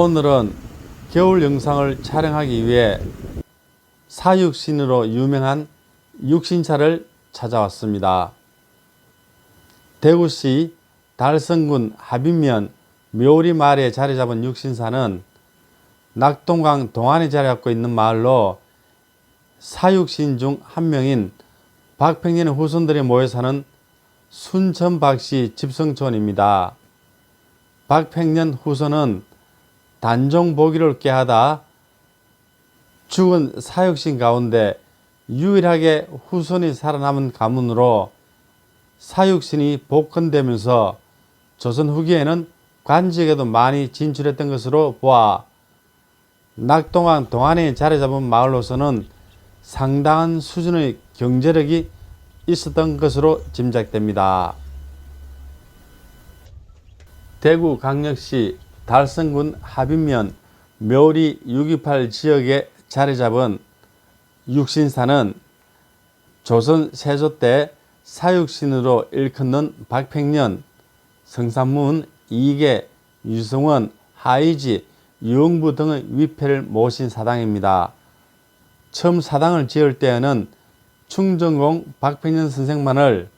오늘은 겨울 영상을 촬영하기 위해 사육신으로 유명한 육신사를 찾아왔습니다. 대구시 달성군 하빈면 묘리 마을에 자리 잡은 육신사는 낙동강 동안에 자리 잡고 있는 마을로 사육신 중 한 명인 박평년의 후손들이 모여 사는 순천박씨 집성촌입니다. 박평년 후손은 단종 보기를 꾀하다 죽은 사육신 가운데 유일하게 후손이 살아남은 가문으로 사육신이 복권되면서 조선 후기에는 관직에도 많이 진출했던 것으로 보아 낙동강 동안에 자리 잡은 마을로서는 상당한 수준의 경제력이 있었던 것으로 짐작됩니다. 대구 강력시 달성군 하빈면 묘리 628 지역에 자리 잡은 육신사는 조선 세조 때 사육신으로 일컫는 박팽년, 성삼문, 이계, 유성원, 하이지, 유흥부 등의 위패를 모신 사당입니다. 처음 사당을 지을 때에는 충정공 박팽년 선생만을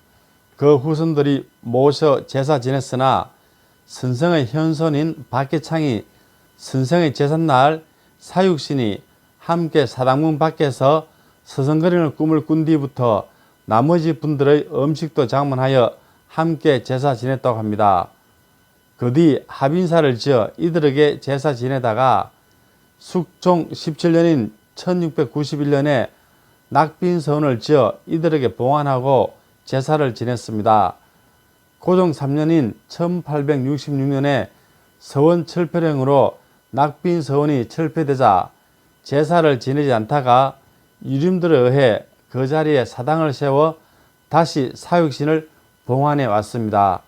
그 후손들이 모셔 제사 지냈으나 선생의 현손인 박계창이 선생의 제삿날 사육신이 함께 사당문 밖에서 서성거리는 꿈을 꾼 뒤부터 나머지 분들의 음식도 장만하여 함께 제사 지냈다고 합니다. 그 뒤 합인사를 지어 이들에게 제사 지내다가 숙종 17년인 1691년에 낙빈서원을 지어 이들에게 봉안하고 제사를 지냈습니다. 고종 3년인 1866년에 서원 철폐령으로 낙빈 서원이 철폐되자 제사를 지내지 않다가 유림들에 의해 그 자리에 사당을 세워 다시 사육신을 봉안해 왔습니다.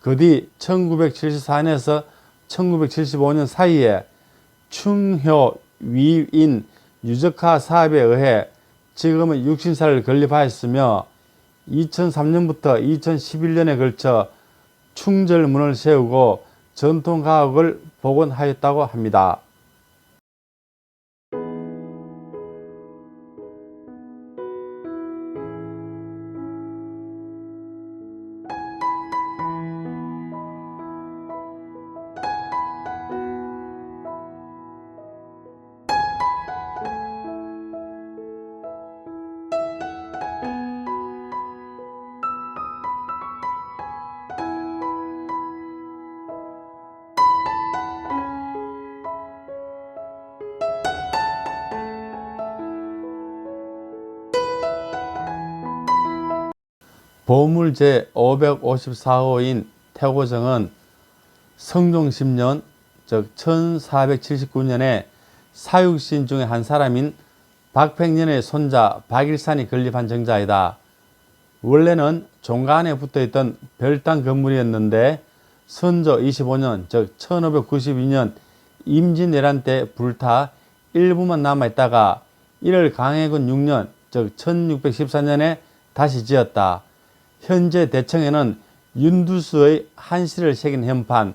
그 뒤 1974년에서 1975년 사이에 충효 위인 유적화 사업에 의해 지금은 육신사를 건립하였으며 2003년부터 2011년에 걸쳐 충절문을 세우고 전통가옥을 복원하였다고 합니다. 보물 제 554호인 태고정은 성종 10년 즉 1479년에 사육신 중에 한 사람인 박팽년의 손자 박일산이 건립한 정자이다. 원래는 종가 안에 붙어있던 별당 건물이었는데 선조 25년 즉 1592년 임진왜란 때 불타 일부만 남아있다가 이를 강해군 6년 즉 1614년에 다시 지었다. 현재 대청에는 윤두수의 한시를 새긴 현판,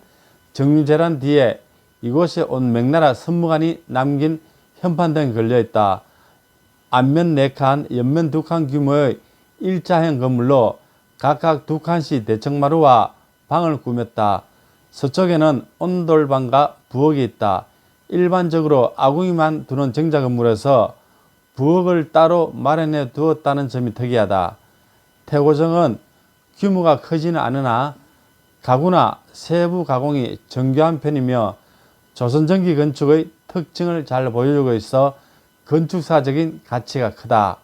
정유재란 뒤에 이곳에 온 명나라 선무관이 남긴 현판 등이 걸려있다. 앞면 4칸, 옆면 2칸 규모의 일자형 건물로 각각 두 칸씩 대청마루와 방을 꾸몄다. 서쪽에는 온돌방과 부엌이 있다. 일반적으로 아궁이만 두는 정자 건물에서 부엌을 따로 마련해 두었다는 점이 특이하다. 태고정은 규모가 크지는 않으나 가구나 세부 가공이 정교한 편이며 조선전기 건축의 특징을 잘 보여주고 있어 건축사적인 가치가 크다.